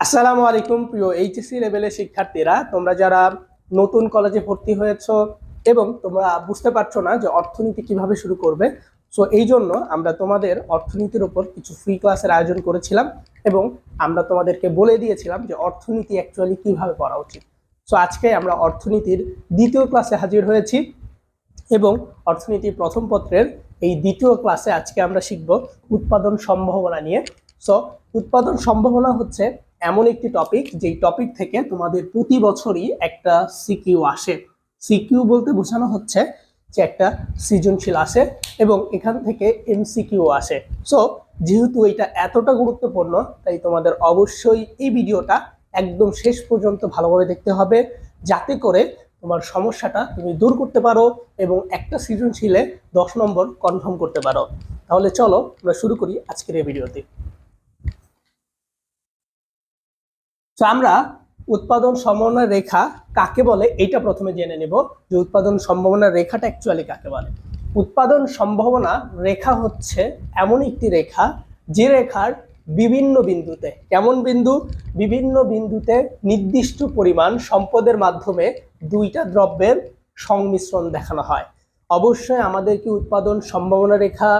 আসসালামু আলাইকুম প্রিয় এইচএসসি লেভেলের শিক্ষার্থীরা, তোমরা যারা নতুন কলেজে ভর্তি হয়েছো এবং তোমরা বুঝতে পারছ না যে অর্থনীতি কীভাবে শুরু করবে সো এই জন্য আমরা তোমাদের অর্থনীতির উপর কিছু ফ্রি ক্লাসের আয়োজন করেছিলাম এবং আমরা তোমাদেরকে বলে দিয়েছিলাম যে অর্থনীতি অ্যাকচুয়ালি কীভাবে পড়া উচিত। সো আজকে আমরা অর্থনীতির দ্বিতীয় ক্লাসে হাজির হয়েছি এবং অর্থনীতির প্রথম পত্রের এই দ্বিতীয় ক্লাসে আজকে আমরা শিখব উৎপাদন সম্ভাবনা নিয়ে। সো উৎপাদন সম্ভাবনা হচ্ছে এমন একটি টপিক যেই টপিক থেকে তোমাদের প্রতি বছরই একটা সিকিউ আসে। সিকিউ বলতে বোঝানো হচ্ছে যে একটা সৃজনশীল আসে এবং এখান থেকে এমসিকিউ আসে। সো যেহেতু এটা এতটা গুরুত্বপূর্ণ, তাই তোমাদের অবশ্যই এই ভিডিওটা একদম শেষ পর্যন্ত ভালোভাবে দেখতে হবে, যাতে করে তোমার সমস্যাটা তুমি দূর করতে পারো এবং একটা সৃজনশীলে দশ নম্বর কনফার্ম করতে পারো। তাহলে চলো আমরা শুরু করি আজকের এই ভিডিওতে। তো আমরা উৎপাদন সম্ভাবনা রেখা কাকে বলে? এটা প্রথমে জেনে নেব যে উৎপাদন সম্ভাবনা রেখাটা অ্যাকচুয়ালি কাকে বলে। উৎপাদন সম্ভাবনা রেখা হচ্ছে এমন একটি রেখা যে রেখার বিভিন্ন বিন্দুতে, কেমন বিন্দু? বিভিন্ন বিন্দুতে নির্দিষ্ট পরিমাণ সম্পদের মাধ্যমে দুইটা দ্রব্যের সংমিশ্রণ দেখানো হয়। অবশ্যই আমাদেরকে উৎপাদন সম্ভাবনা রেখা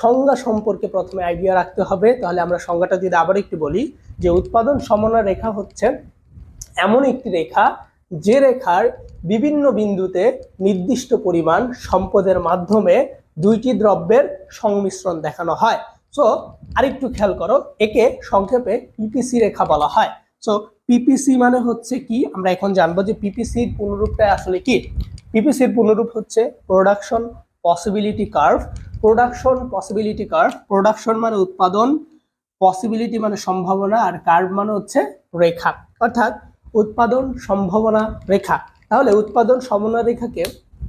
সংজ্ঞা সম্পর্কে প্রথমে আইডিয়া রাখতে হবে। তাহলে আমরা সংজ্ঞাটা যদি আবার একটু বলি যে উৎপাদন সমন্বয় রেখা হচ্ছে, এমন একটি রেখা যে রেখার বিভিন্ন বিন্দুতে নির্দিষ্ট পরিমাণ সম্পদের মাধ্যমে দুইটি দ্রব্যের সংমিশ্রণ দেখানো হয়। সো আরেকটু খেয়াল করো, একে সংক্ষেপে পিপিসি রেখা বলা হয়। সো পিপিসি মানে হচ্ছে কি? আমরা এখন জানব যে পিপিসির পুনরূপটা আসলে কি? পিপিসির পুনরূপ হচ্ছে production possibility curve production possibility curve production মানে উৎপাদন পসিবিলিটি মানে সম্ভাবনা আর কার্ভ মানে হচ্ছে রেখা। অর্থাৎ উৎপাদন সম্ভাবনা রেখা। তাহলে উৎপাদন সম্ভাবনা রেখাকে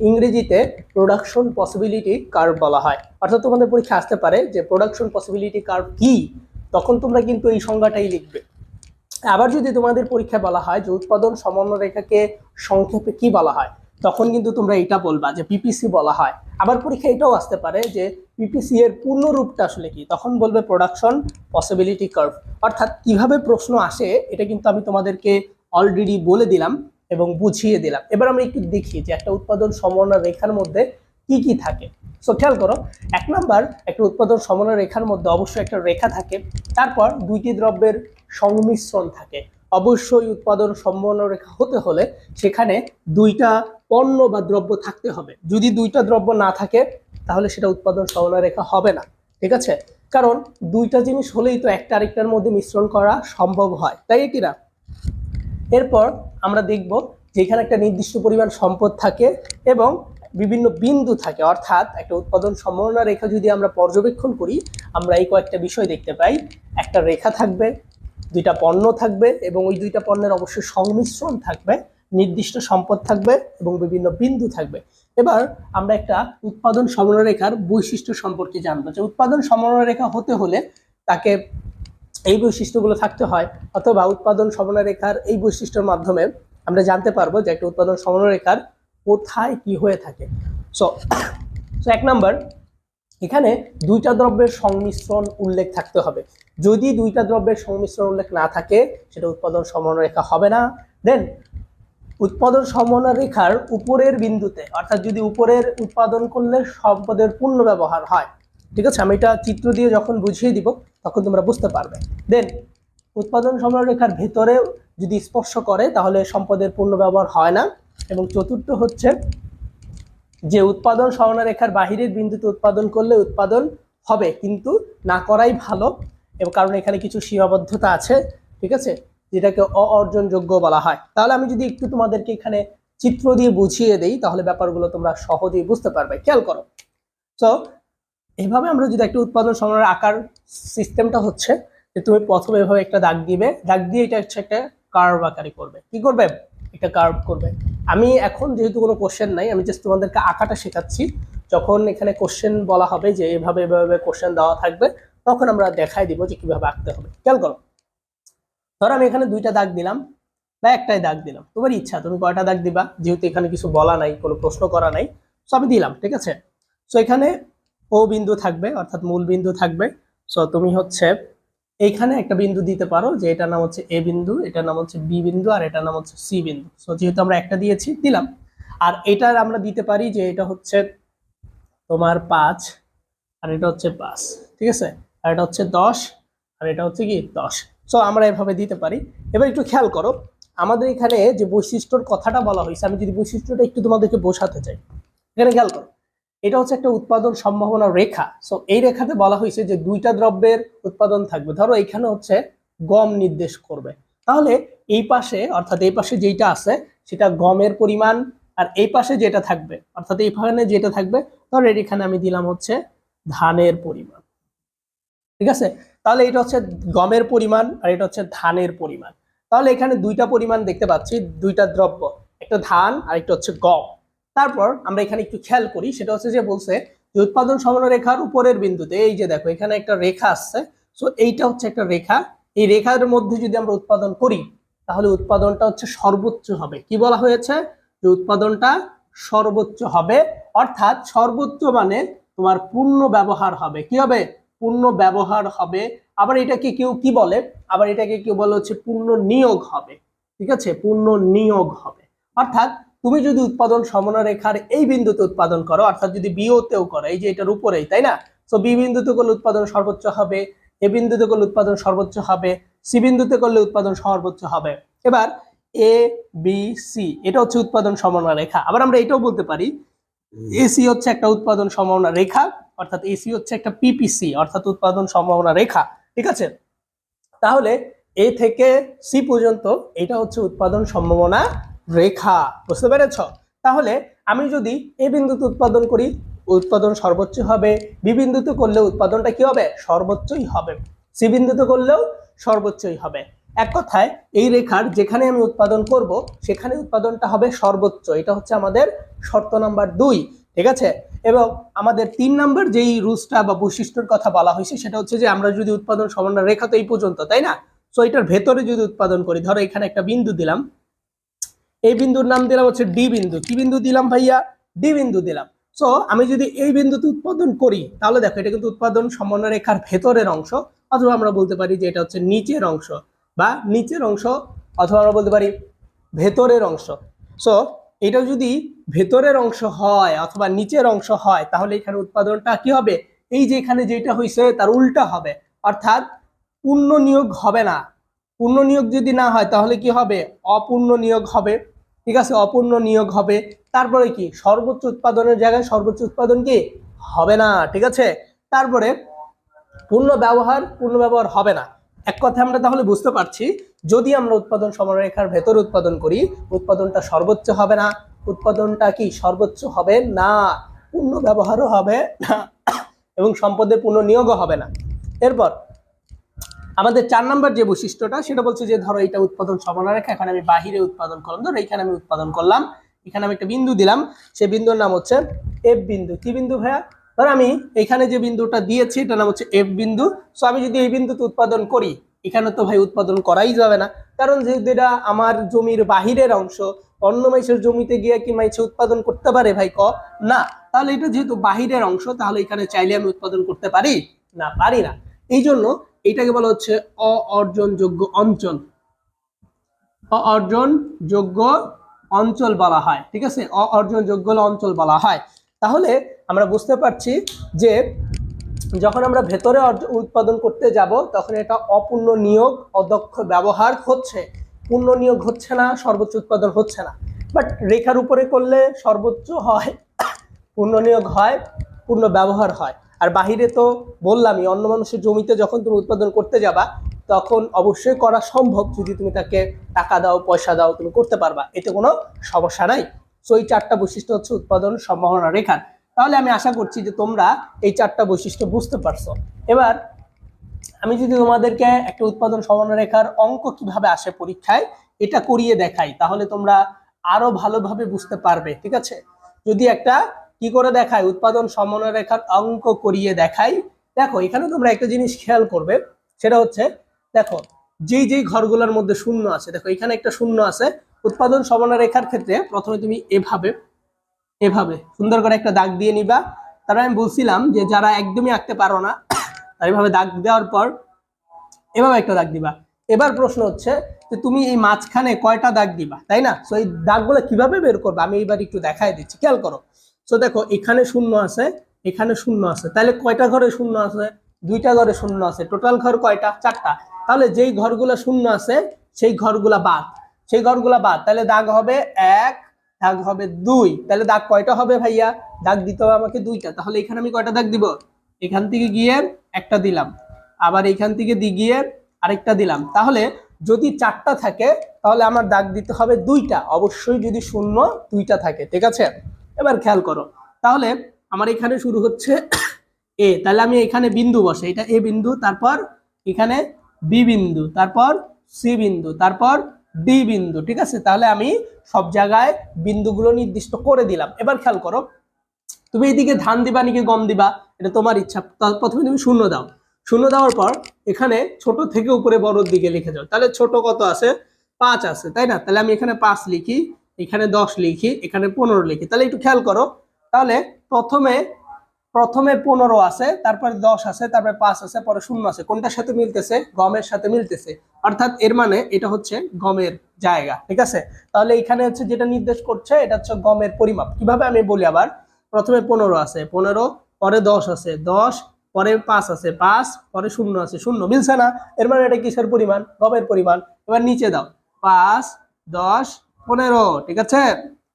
ইংরেজিতে প্রোডাকশন পসিবিলিটি কার্ভ বলা হয়। অর্থাৎ তোমাদের পরীক্ষা আসতে পারে যে প্রোডাকশন পসিবিলিটি কার্ভ কি, তখন তোমরা কিন্তু এই সংজ্ঞাটাই লিখবে। আবার যদি তোমাদের পরীক্ষায় বলা হয় যে উৎপাদন সমন্বয় রেখাকে সংক্ষেপে কি বলা হয়? তখন কিন্তু তোমরা এটা বলবা যে পিপিসি বলা হয়। আবার পরীক্ষা এটাও আসতে পারে যে পিপিসি এর পূর্ণরূপটা আসলে কি? তখন বলবে প্রোডাকশন পসিবিলিটি কার্ভ অর্থাৎ কীভাবে প্রশ্ন আসে, এটা কিন্তু আমি তোমাদেরকে অলরেডি বলে দিলাম এবং বুঝিয়ে দিলাম। এবার আমরা একটু দেখি যে একটা উৎপাদন সমন্বয় রেখার মধ্যে কি কি থাকে। সো খেয়াল করো, এক নাম্বার একটা উৎপাদন সমন্বয় রেখার মধ্যে অবশ্যই একটা রেখা থাকে, তারপর দুইটি দ্রব্যের সংমিশ্রণ থাকে। অবশ্যই উৎপাদন সমন্বয় রেখা হতে হলে সেখানে দুইটা পণ্য বা দ্রব্য থাকতে হবে। যদি দুইটা দ্রব্য না থাকে, তাহলে সেটা উৎপাদন রেখা হবে না। ঠিক আছে? কারণ দুইটা জিনিস হলেই তো একটা আরেকটার মধ্যে মিশ্রণ করা সম্ভব হয়। তাই কি না? এরপর আমরা দেখব যে এখানে একটা নির্দিষ্ট পরিমাণ সম্পদ থাকে এবং বিভিন্ন বিন্দু থাকে। অর্থাৎ একটা উৎপাদন সম্ভাবনা রেখা যদি আমরা পর্যবেক্ষণ করি, আমরা এই কয়েকটা বিষয় দেখতে পাই। একটা রেখা থাকবে, দুইটা পণ্য থাকবে এবং ওই দুইটা পণ্যের অবশ্যই সংমিশ্রণ থাকবে। নির্দিষ্ট সম্পদ থাকবে এবং বিভিন্ন বিন্দু থাকবে। এবার আমরা একটা উৎপাদন সমন্বয় বৈশিষ্ট্য সম্পর্কে জানব। যে উৎপাদন সমন্বয় রেখা হতে হলে তাকে এই বৈশিষ্ট্যগুলো থাকতে হয়, অথবা উৎপাদন সমন্বয় এই বৈশিষ্ট্যের মাধ্যমে আমরা জানতে পারব যে একটা উৎপাদন সমন্বয় কোথায় কি হয়ে থাকে। সো সো এক নাম্বার, এখানে দুইটা দ্রব্যের সংমিশ্রণ উল্লেখ থাকতে হবে। যদি দুইটা দ্রব্যের সংমিশ্রণ উল্লেখ না থাকে, সেটা উৎপাদন সমন্বয় হবে না। দেন উৎপাদন সমন্বয় রেখার উপরের বিন্দুতে, অর্থাৎ যদি উপরের উৎপাদন করলে সম্পদের পূর্ণ ব্যবহার হয়। ঠিক আছে? আমি এটা চিত্র দিয়ে যখন বুঝিয়ে দিব, তখন তোমরা বুঝতে পারবে। দেন উৎপাদন সমন্বয় রেখার ভেতরে যদি স্পর্শ করে, তাহলে সম্পদের পূর্ণ ব্যবহার হয় না। এবং চতুর্থ হচ্ছে, যে উৎপাদন সমন্বয় রেখার বাহিরের বিন্দুতে উৎপাদন করলে উৎপাদন হবে, কিন্তু না করাই ভালো। এবং কারণ এখানে কিছু সীমাবদ্ধতা আছে। ঠিক আছে? যেটাকে অর্জনযোগ্য বলা হয়। তাহলে আমি যদি একটু তোমাদেরকে এখানে চিত্র দিয়ে বুঝিয়ে দেই, তাহলে ব্যাপারগুলো তোমরা সহজেই বুঝতে পারবে। খেয়াল করো। সো এইভাবে আমরা যদি একটা উৎপাদন সমন্বয়ের আকার সিস্টেমটা হচ্ছে, যে তুমি প্রথমে এভাবে একটা দাগ দিবে, দাগ দিয়ে এটা হচ্ছে একটা কার্ভ আকারে করবে। কি করবে? একটা কার্ভ করবে। আমি এখন যেহেতু কোনো কোশ্চেন নাই, আমি জাস্ট তোমাদেরকে আঁকাটা শেখাচ্ছি। যখন এখানে কোশ্চেন বলা হবে যে এভাবে এভাবে কোশ্চেন দেওয়া থাকবে, তখন আমরা দেখাই দিব যে কীভাবে আঁকতে হবে। খেয়াল করো। ধরো আমি এখানে দুইটা দাগ দিলাম বা একটাই দাগ দিলাম। তোমার ইচ্ছা, তুমি কয়টা দাগ দিবা? যেহেতু এখানে কিছু বলা নাই, কোনো প্রশ্ন করা নাই সো আমি দিলাম, ঠিক আছে? সো এখানে ও বিন্দু থাকবে, অর্থাৎ মূল বিন্দু থাকবে। সো তুমি হচ্ছে এইখানে একটা বিন্দু দিতে পারো যে এটার নাম হচ্ছে এ বিন্দু, এটার নাম হচ্ছে বি বিন্দু, আর এটার নাম হচ্ছে সি বিন্দু। সো যেহেতু আমরা একটা দিয়েছি, দিলাম। আর এটার আমরা দিতে পারি যে এটা হচ্ছে তোমার পাঁচ, আর এটা হচ্ছে পাঁচ, ঠিক আছে? আর এটা হচ্ছে দশ, আর এটা হচ্ছে কি? দশ। সো আমরা এভাবে দিতে পারি। এবার একটু খেয়াল করো, আমাদের এখানে যে বৈশিষ্ট্যর কথাটা বলা হয়েছে, আমি যদি বৈশিষ্ট্যটা একটু তোমাদেরকে বোঝাতে চাই। এখানে খেয়াল করো, এটা হচ্ছে একটা উৎপাদন সম্ভাবনা রেখা। সো এই রেখাতে বলা হয়েছে যে দুইটা দ্রব্যের উৎপাদন থাকবে। ধরো, এখানে হচ্ছে গম নির্দেশ করবে। তাহলে এই পাশে, অর্থাৎ এই পাশে যেইটা আছে, সেটা গমের পরিমাণ, আর এই পাশে যেটা থাকবে, অর্থাৎ এইখানে যেটা থাকবে, ধরো এখানে আমি দিলাম হচ্ছে ধানের পরিমাণ। ঠিক আছে? তাহলে এটা হচ্ছে গমের পরিমাণ আর এটা হচ্ছে ধানের পরিমাণ। তাহলে এখানে দুইটা পরিমাণ দেখতে পাচ্ছি, দুইটা দ্রব্য, একটা ধান আর একটা হচ্ছে গম। তারপর আমরা এখানে একটু খেয়াল করি, সেটা হচ্ছে যে বলছে যে উৎপাদন সমান রেখার উপরের বিন্দুতে, এই যে দেখো, এখানে একটা রেখা আসছে। সো এইটা হচ্ছে একটা রেখা। এই রেখার মধ্যে যদি আমরা উৎপাদন করি, তাহলে উৎপাদনটা হচ্ছে সর্বোচ্চ হবে। কি বলা হয়েছে? যে উৎপাদনটা সর্বোচ্চ হবে। অর্থাৎ সর্বোচ্চ মানে তোমার পূর্ণ ব্যবহার হবে। কি হবে? পূর্ণ ব্যবহার হবে। আবার এটাকে কেউ কি বলে? আবার এটাকে কেউ বলে হচ্ছে পূর্ণ নিয়োগ হবে। ঠিক আছে? পূর্ণ নিয়োগ হবে। অর্থাৎ তুমি যদি উৎপাদন সমনরেখার এই বিন্দুতে উৎপাদন করো, অর্থাৎ যদি বিওতেও করো, এই যে এটার উপরেই, তাই না? তো বি বিন্দুতে করলে উৎপাদন সর্বোচ্চ হবে এ বিন্দুতে করলে উৎপাদন সর্বোচ্চ হবে সি বিন্দুতে করলে উৎপাদন সর্বোচ্চ হবে। এবার এ বি সি এটা হচ্ছে উৎপাদন সমন্বয় রেখা আবার আমরা এটাও বলতে পারি এসি হচ্ছে একটা উৎপাদন সম্ভাবনা রেখা অর্থাৎ এসি হচ্ছে একটা পিপিসি অর্থাৎ উৎপাদন সম্ভাবনা রেখা, ঠিক আছে? তাহলে এ থেকে সি পর্যন্ত এটা হচ্ছে উৎপাদন সম্ভাবনা রেখা, বুঝতে পেরেছ? তাহলে আমি যদি এ বিন্দুতে উৎপাদন করি, উৎপাদন সর্বোচ্চ হবে বি বিন্দুতে করলে উৎপাদনটা কি হবে? সর্বোচ্চই হবে। সি বিন্দুতে করলেও সর্বোচ্চই হবে। এক কথায়, এই রেখার যেখানে আমি উৎপাদন করব, সেখানে উৎপাদনটা হবে সর্বোচ্চ। এটা হচ্ছে আমাদের শর্ত নাম্বার দুই। ঠিক আছে? এবং আমাদের তিন নাম্বার যেই রুলসটা বা বৈশিষ্ট্যর কথা বলা হয়েছে, সেটা হচ্ছে যে আমরা যদি উৎপাদন সমন্বয় রেখা তো এই পর্যন্ত, তাই না? সো এটার ভেতরে যদি উৎপাদন করি, ধরো এখানে একটা বিন্দু দিলাম। এই বিন্দুর নাম দিলাম হচ্ছে ডি বিন্দু। কি বিন্দু দিলাম ভাইয়া? ডি বিন্দু দিলাম। সো আমি যদি এই বিন্দুতে উৎপাদন করি, তাহলে দেখো, এটা কিন্তু উৎপাদন সমন্বয় রেখার ভেতরের অংশ, অথবা আমরা বলতে পারি যে এটা হচ্ছে নিচের অংশ বা নিচের অংশ, অথবা আমরা বলতে পারি ভেতরের অংশ। সো এটা যদি ভেতরের অংশ হয় অথবা নিচের অংশ হয়, তাহলে এখানে উৎপাদনটা কি হবে? এই যে এখানে যেটা হয়েছে তার উল্টা হবে। অর্থাৎ পূর্ণ নিয়োগ হবে না। পূর্ণ নিয়োগ যদি না হয়, তাহলে কি হবে? অপূর্ণ নিয়োগ হবে। ঠিক আছে? অপূর্ণ নিয়োগ হবে। তারপরে কি? সর্বোচ্চ উৎপাদনের জায়গায় সর্বোচ্চ উৎপাদন কি? হবে না। ঠিক আছে? তারপরে পূর্ণ ব্যবহার পূর্ণ ব্যবহার হবে না। এক কথা আমরা তাহলে বুঝতে পারছি যদি আমরা উৎপাদন সমরেখার ভেতর উৎপাদন করি, উৎপাদনটা সর্বোচ্চ হবে না? উৎপাদনটা কি সর্বোচ্চ হবে? না। পূর্ণ ব্যবহারও হবে না। এবং সম্পদের পূর্ণ নিয়োগও হবে না। এরপর, আমাদের চার নাম্বার যে বৈশিষ্ট্যটা, সেটা বলছে যে, ধরো এটা উৎপাদন সমানরেখা এখানে আমি বাহিরে উৎপাদন করলাম। ধরো এখানে আমি উৎপাদন করলাম। এখানে আমি একটা বিন্দু দিলাম। সেই বিন্দুর নাম হচ্ছে এফ বিন্দু। কি বিন্দু ভাইয়া? ধর আমি এখানে যে বিন্দুটা দিয়েছি, এটার নাম হচ্ছে এফ বিন্দু। সো আমি যদি এই বিন্দুতে উৎপাদন করি এখানে তো ভাই উৎপাদন করাই যাবে না। কারণ যেহেতু এটা আমার জমির বাহিরের অংশ, অন্য মাইসের জমিতে গিয়ে কি মাইসে উৎপাদন করতে পারে ভাই ক? না। তাহলে এটা যেহেতু বাহিরের অংশ, তাহলে এখানে চাইলে আমি উৎপাদন করতে পারি? না পারি না। এই জন্য এটাকে বলা হচ্ছে অ অর্জনযোগ্য অঞ্চল। অ অর্জনযোগ্য অঞ্চল বলা হয়, ঠিক আছে? অ অর্জনযোগ্য অঞ্চল বলা হয়। তাহলে আমরা বুঝতে পারছি যে যখন আমরা ভেতরে উৎপাদন করতে যাব, তখন এটা অপূর্ণ নিয়োগ, অদক্ষ ব্যবহার হচ্ছে। পূর্ণ নিয়োগ হচ্ছে না, সর্বোচ্চ উৎপাদন হচ্ছে না। বাট রেখার উপরে করলে সর্বোচ্চ হয়, পূর্ণ নিয়োগ হয়, পূর্ণ ব্যবহার হয়। আর বাহিরে তো বললামই, অন্য মানুষের জমিতে যখন তুমি উৎপাদন করতে যাবা, তখন অবশ্যই করা সম্ভব যদি তুমি তাকে টাকা দাও, পয়সা দাও, তুমি করতে পারবা। এতে কোনো সমস্যা নাই। সো এই চারটা বৈশিষ্ট্য হচ্ছে উৎপাদন, সম্ভাবনা রেখার তাহলে আমি আশা করছি যে তোমরা এই চারটা বৈশিষ্ট্য বুঝতে পারছ। এবার আমি যদি তোমাদেরকে একটা উৎপাদন সমানা রেখার অঙ্ক কীভাবে আসে পরীক্ষায়, এটা করিয়ে দেখাই, তাহলে তোমরা আরও ভালোভাবে বুঝতে পারবে, ঠিক আছে? যদি একটা কি করে দেখায় উৎপাদন সমন্বয় রেখার অঙ্ক করিয়ে দেখাই, দেখো, এখানে তোমরা একটা জিনিস খেয়াল করবে, সেটা হচ্ছে, দেখো, যেই যেই ঘরগুলোর মধ্যে শূন্য আছে, দেখো, এখানে একটা শূন্য আছে, উৎপাদন সমন্বয় রেখার ক্ষেত্রে প্রথমে তুমি এভাবে এভাবে। সুন্দর করে একটা দাগ দিয়ে নিবা। তারপর আমি বলছিলাম যে যারা একদমই আঁকতে পারো না, তারা এভাবে দাগ দেওয়ার পর এভাবে একটা দাগ দিবা। এবার প্রশ্ন হচ্ছে যে তুমি এই মাঝখানে কয়টা দাগ দিবা, তাই না? সো এই দাগগুলো কীভাবে বের করবে? আমি এবার একটু দেখাই দিচ্ছি, খেয়াল করো। সো দেখো, এখানে শূন্য আছে, এখানে শূন্য আছে। তাহলে কয়টা ঘরে শূন্য আছে? দুইটা ঘরে শূন্য আছে। টোটাল ঘর কয়টা? চারটা। তাহলে যেই ঘরগুলো শূন্য আছে, সেই ঘরগুলা বাদ। সেই ঘরগুলা বাদ। তাহলে দাগ হবে এক দাগ হবে দুই। তাহলে দাগ কয়টা হবে ভাইয়া? দাগ দিতে হবে আমাকে দুইটা। তাহলে এখানে আমি কয়টা দাগ দিব? এখান থেকে গিয়ে একটা দিলাম। আবার এখান থেকে দি গিয়ে আরেকটা দিলাম। তাহলে যদি চারটা থাকে, তাহলে আমার দাগ দিতে হবে দুইটা। অবশ্যই যদি শূন্য, দুইটা থাকে, ঠিক আছে? এবার খেয়াল করো। তাহলে আমার এখানে শুরু হচ্ছে এ। তাহলে আমি এখানে বিন্দু বসে এটা এ বিন্দু, তারপর এখানে বি বিন্দু, তারপর সি বিন্দু, তারপর ডি বিন্দু, ঠিক আছে? তাহলে আমি সব জায়গায় বিন্দুগুলো নির্দিষ্ট করে দিলাম। এবার খেয়াল করো, তুমি এইদিকে ধান দিবা নাকি গম দিবা? এটা তোমার ইচ্ছা। প্রথমে তুমি শূন্য দাও। শূন্য দেওয়ার পর এখানে ছোট থেকে উপরে বড়র দিকে লিখে যাও। তাহলে ছোট কত আছে? পাঁচ আছে, তাই না? তাহলে আমি এখানে পাঁচ লিখি, এখানে দশ লিখি, এখানে পনেরো লিখি। তাহলে একটু খেয়াল করো। তাহলে প্রথমে প্রথমে পনেরো আছে, তারপরে দশ আছে, তারপরে পাঁচ আছে, পরে শূন্য আছে। কোনটার সাথে মিলতেছে? গমের সাথে মিলতেছে। অর্থাৎ এর মানে এটা হচ্ছে গমের জায়গা, ঠিক আছে? তাহলে এখানে হচ্ছে যেটা নির্দেশ করছে, এটা হচ্ছে গমের পরিমাপ। কীভাবে আমি বলি আবার? প্রথমে পনেরো আছে, পনেরো, পরে দশ আছে, দশ, পরে পাঁচ আছে, পাঁচ, পরে শূন্য আছে, শূন্য। মিলছে না? এর মানে এটা কিসের পরিমাণ? গমের পরিমাণ। এবার নিচে দাও। পাঁচ, দশ, পনেরো, ঠিক আছে?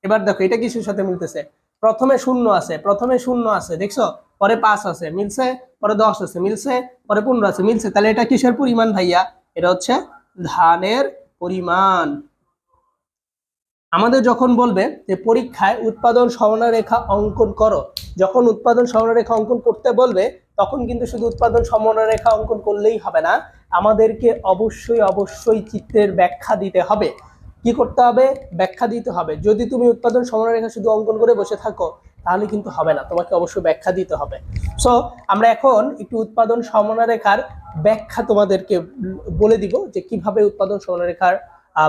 এবার দেখো, এটা কিসের সাথে মিলতেছে? প্রথমে শূন্য আছে, প্রথমে শূন্য আছে, দেখছ? পরে পাঁচ আছে, মিলছে, পরে দশ আছে, মিলছে, পরে পনেরো আছে, মিলছে। তাহলে এটা কিসের পরিমাণ ভাইয়া? এটা হচ্ছে ধানের পরিমাণ। আমাদের যখন বলবে যে পরীক্ষায় উৎপাদন সমানরেখা অঙ্কন করো, যখন উৎপাদন সমানরেখা অঙ্কন করতে বলবে, তখন কিন্তু শুধু উৎপাদন সমানরেখা অঙ্কন করলেই হবে না, আমাদেরকে অবশ্যই অবশ্যই চিত্রের ব্যাখ্যা দিতে হবে। কি করতে হবে? ব্যাখ্যা দিতে হবে। যদি তুমি উৎপাদন সমানরেখা শুধু অঙ্কন করে বসে থাকো, তাহলে কিন্তু হবে না। তোমাকে অবশ্যই ব্যাখ্যা দিতে হবে। সো আমরা এখন একটু উৎপাদন সমানরেখার ব্যাখ্যা তোমাদেরকে বলে দিব যে কীভাবে উৎপাদন সমানরেখার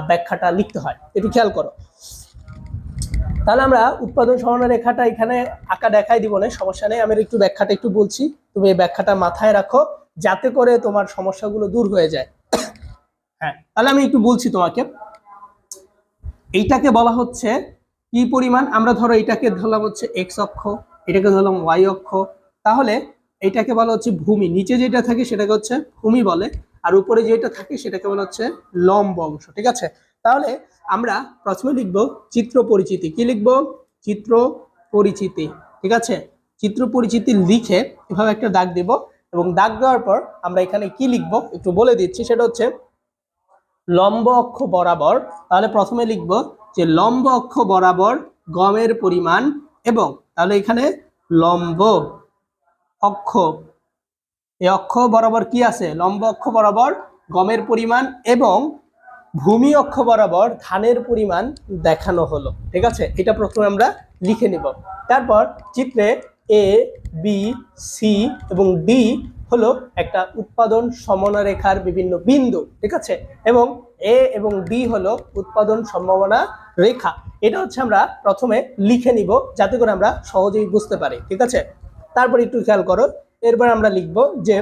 ব্যাখ্যাটা লিখতে হয়। একটু খেয়াল করো। তাহলে আমরা উৎপাদন সমানরেখাটা এখানে আঁকা দেখাই দিব না, সমস্যা নেই। আমি একটু ব্যাখ্যাটা একটু বলছি। তুমি এই ব্যাখ্যাটা মাথায় রাখো, যাতে করে তোমার সমস্যাগুলো দূর হয়ে যায়। হ্যাঁ তাহলে আমি একটু বলছি তোমাকে। এইটাকে বলা হচ্ছে কি পরিমাণ? আমরা ধরো এটাকে ধরলাম হচ্ছে এক্স অক্ষ, এটাকে ধরলাম ওয়াই অক্ষ। তাহলে এটাকে বলা হচ্ছে ভূমি। নিচে যেটা থাকে সেটাকে হচ্ছে ভূমি বলে, আর উপরে যেটা থাকে সেটাকে বলা হচ্ছে লম্ব অংশ, ঠিক আছে? তাহলে আমরা প্রথমে লিখব চিত্র পরিচিতি। কি লিখব? চিত্র পরিচিতি, ঠিক আছে? চিত্র পরিচিতি লিখে এভাবে একটা দাগ দেব, এবং দাগ দেওয়ার পর আমরা এখানে কি লিখব? একটু বলে দিচ্ছি। সেটা হচ্ছে লম্ব অক্ষ বরাবর, তাহলে প্রথমে লিখব যে লম্ব অক্ষ বরাবর গমের পরিমাণ এবং তাহলে এখানে লম্ব অক্ষ এই অক্ষ বরাবর কি আছে? লম্ব অক্ষ বরাবর গমের পরিমাণ এবং ভূমি অক্ষ বরাবর ধানের পরিমাণ দেখানো হলো। ঠিক আছে? এটা প্রথমে আমরা লিখে নিব। তারপর চিত্রে এ বি সি এবং ডি হলো একটা উৎপাদন সমনারেখার বিভিন্ন বিন্দু, ঠিক আছে? এবং এ এবং ডি হলো উৎপাদন সম্ভাবনা রেখা। এটা হচ্ছে আমরা প্রথমে লিখে নিব যাতে করে আমরা সহজেই বুঝতে পারি, ঠিক আছে? তারপর একটু খেয়াল করো, এরপর আমরা লিখব যে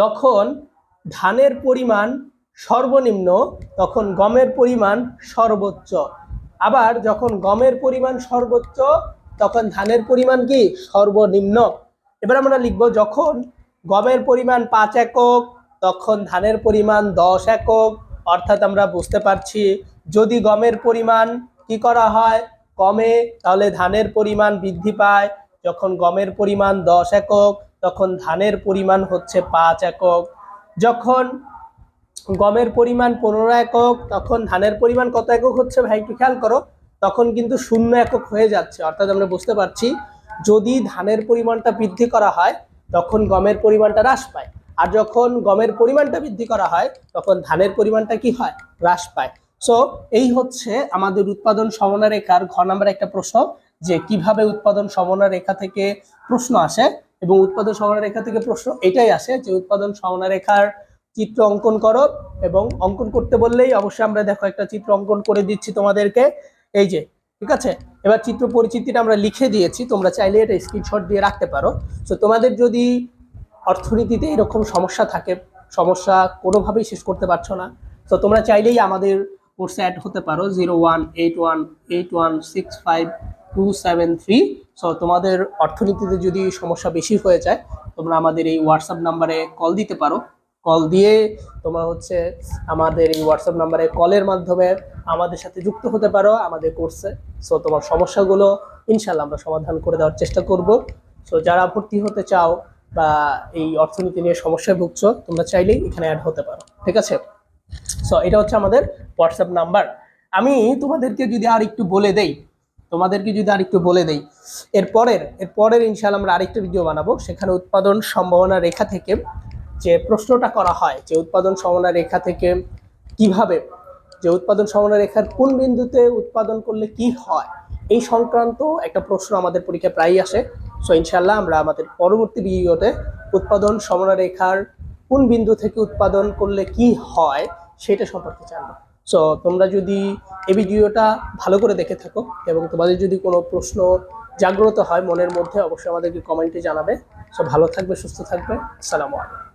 যখন ধানের পরিমাণ সর্বনিম্ন, তখন গমের পরিমাণ সর্বোচ্চ। আবার যখন গমের পরিমাণ সর্বোচ্চ, তখন ধানের পরিমাণ কি? সর্বনিম্ন। এবার আমরা লিখব যখন গমের পরিমাণ পাঁচ একক, তখন ধানের পরিমাণ দশ একক। অর্থাৎ আমরা বুঝতে পারছি, যদি গমের পরিমাণ কি করা হয় কমে, তাহলে ধানের পরিমাণ বৃদ্ধি পায়। যখন গমের পরিমাণ দশ একক, তখন ধানের পরিমাণ হচ্ছে পাঁচ একক। যখন গমের পরিমাণ পনেরো একক, তখন ধানের পরিমাণ কত একক হচ্ছে ভাই একটু খেয়াল করো। তখন কিন্তু শূন্য একক হয়ে যাচ্ছে। অর্থাৎ আমরা বুঝতে পারছি, যদি ধানের পরিমাণটা বৃদ্ধি করা হয় তখন গমের পরিমাণটা হ্রাস পায়। আর যখন গমের পরিমাণটা বৃদ্ধি করা হয়, তখন ধানের পরিমাণটা কি হয়? হ্রাস পায়। সো এই হচ্ছে আমাদের উৎপাদন সমনা রেখার ঘ নাম্বার একটা প্রশ্ন, যে কীভাবে উৎপাদন সমনা রেখা থেকে প্রশ্ন আসে এবং উৎপাদন সমনা রেখা থেকে প্রশ্ন এটাই আসে যে উৎপাদন সমনা রেখার চিত্র অঙ্কন করো এবং অঙ্কন করতে বললেই অবশ্যই আমরা দেখো একটা চিত্র অঙ্কন করে দিচ্ছি তোমাদেরকে। এই যে ঠিক আছে? এবার চিত্র পরিচিতিটা আমরা লিখে দিয়েছি, তোমরা চাইলে এটা স্ক্রিনশট দিয়ে রাখতে পারো। তো তোমাদের যদি অর্থনীতিতে এরকম সমস্যা থাকে, সমস্যা কোনোভাবেই শেষ করতে পারছ না, তো তোমরা চাইলেই আমাদের কোর্সে অ্যাড হতে পারো zero one eight one eight one six five two seven three so তোমাদের অর্থনীতিতে যদি সমস্যা বেশি হয়ে যায়, তোমরা আমাদের এই হোয়াটসঅ্যাপ নাম্বারে কল দিতে পারো। কল দিয়ে তোমরা হচ্ছে আমাদের এই হোয়াটসঅ্যাপ নাম্বারে কলের মাধ্যমে আমাদের সাথে যুক্ত হতে পারো আমাদের কোর্সে সো তোমার সমস্যাগুলো ইনশাল্লাহ আমরা সমাধান করে দেওয়ার চেষ্টা করব। সো যারা ভর্তি হতে চাও বা এই অর্থনীতি নিয়ে সমস্যায় ভুগছো, তোমরা চাইলেই এখানে অ্যাড হতে পারো। ঠিক আছে? সো এটা হচ্ছে আমাদের হোয়াটসঅ্যাপ নাম্বার আমি তোমাদেরকে যদি আর একটু বলে দেই, তোমাদেরকে যদি আর একটু বলে দেই, এর পরের এর পরের ইনশাল্লাহ আমরা আরেকটা ভিডিও বানাবো। সেখানে উৎপাদন সম্ভাবনা রেখা থেকে যে প্রশ্নটা করা হয়, যে উৎপাদন সম্ভাবনা রেখা থেকে কীভাবে যে উৎপাদন সম্ভাবনা রেখার কোন বিন্দুতে উৎপাদন করলে কি হয়, এই সংক্রান্ত একটা প্রশ্ন আমাদের পরীক্ষায় প্রায়ই আসে। সো ইনশাল্লাহ আমরা আমাদের পরবর্তী ভিডিওতে উৎপাদন সম্ভাবনা রেখার কোন বিন্দু থেকে উৎপাদন করলে কি হয় সেটা সম্পর্কে জানব। সো তোমরা যদি এই ভিডিওটা ভালো করে দেখে থাকো এবং তোমাদের যদি কোনো প্রশ্ন জাগ্রত হয় মনের মধ্যে, অবশ্যই আমাদেরকে কমেন্টে জানাবে। সো ভালো থাকবে, সুস্থ থাকবে। আসসালামু আলাইকুম।